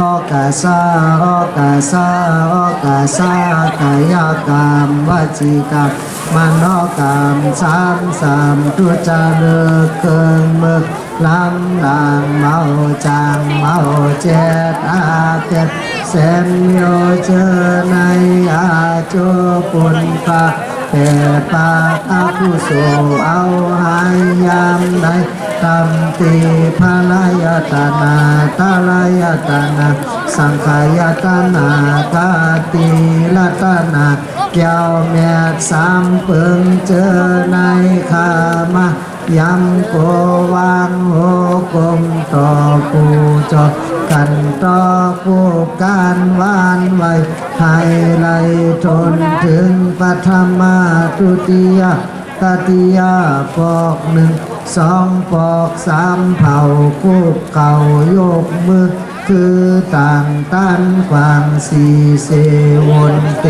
โอกาสาโอกาสาโอกาสากายกรรมวจีกรรมมโนกรรมสามสามทุจารึกเกินมึกลำดังเมาจางเมาเจ็ดอาเจ็ดเสนโยเจอในอาจูปุนปะ เปปาอาผู้โสเอาหายยามใดตำตีพาลายตนาตาลายตนาสังขายตนากาตีลตนาแก้วแม่สามเปิงเจอในขามายำโกวางโหกมต่อปูจอ ต่อผู้การวานไว้ให้ไหล่ทนถึงปัทมาตุติยาตติยาปอกหนึ่งสองปอกสามเผาคู่เก่าโยกมือ คือต่างต้านกวางสีเสวนเต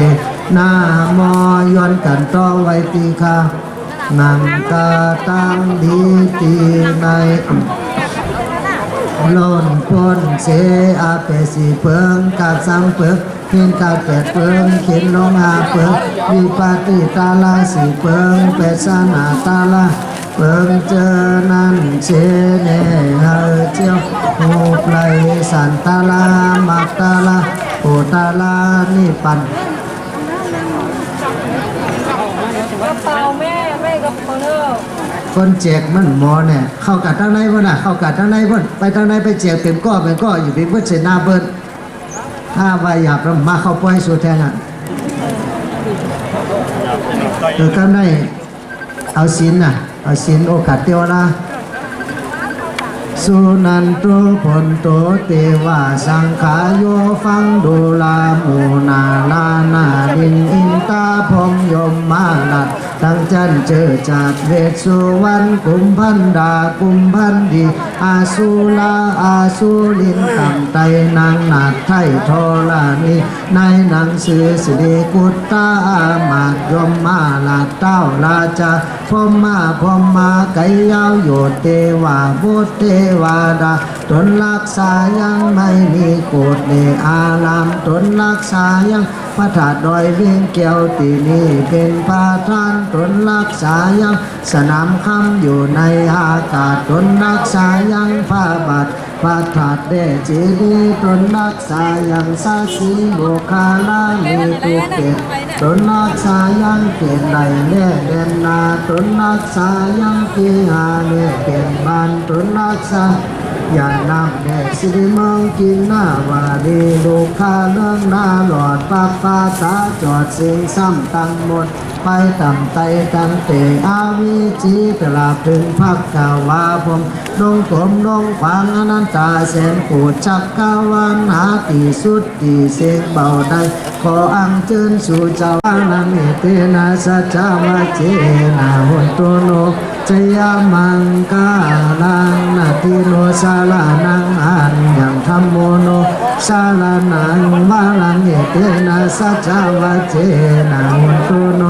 หน้ามอยอนกันต่อไว้ตีคานังกาตั้งดีตีใน ลนพ้นเสอาเปสีเพิงกาสังเพิงเพียนกาแปดเพิงเข็นลงอาเพิงวิปาติตาลาสีเพิงเปดสนาตาลาเพิงเจอนั้นเชเนเฮเจียวหูไพลสันตาลามักตาลาโอตาลานิปันกระเป๋าแม่แม่กระเป๋าเนอ คนแจกมันหมอเนี่ยเข้ากัดทางในพ่นน่ะเข้ากัดทางในพ่นไปทางในไปแจกเป็นก้อเป็นก้ออยู่เป็นเพื่อนเสนาเบิ้นถ้าว่าอยากมาเข้าปล่อยสู่แทนอะเออก็ได้เอาศีลน่ะเอาศีลโอกาสเตียวละสุนันตุผลโตเตวาสังขายโยฟังดูลา เจอจากเวสสุวรรณกุมพันดากุมพันดีอาสุลาอาสุลินตังไตนางนาดไทยทรณีในหนังสือสิริกุตตาอามาตยมมาลาเต้าราชาพมมาพมมาไกยาวโยเทวาบุตเทวาดาตนรักษายังไม่มีโกรธในอารามตนรักษายัง พระธาตุดอยเวียงแก้วตีนี้เป็นพระทานตนรักษายังสนามคำอยู่ในอากาศตนรักษายังพระบาทพระธาตุเดจีดีตนรักษายังสาสีโลคาลามีตุเกตตนรักษายังเกณฑ์ใดแน่เด่นนาตนรักษายังพิหาเนเกณฑ์บานตนรักษา ยานำแดกสิริมองกินหน้าวาดีลูกค้าเรื่องหน้าหลอดปากฟ้าตาจอดเสียงซ้ำตั้งหมดไปต่ำไตตั้งเตอาวิจีตลาบถึงพักกาวาผมดงกลมดงฟังอนันตาแสนปูดจักกาวันหาตีสุดตีเสียงเบาได้ขออังเจิญสู่เจ้านังเอเตนะสัจจาวาเจนาหุนตุโน จยามังกาลังนาติโนสาลานังอันยังธรรมโมโนสาลานังบาลังเอเตนะสัจจาวะเจนะหุนตุโน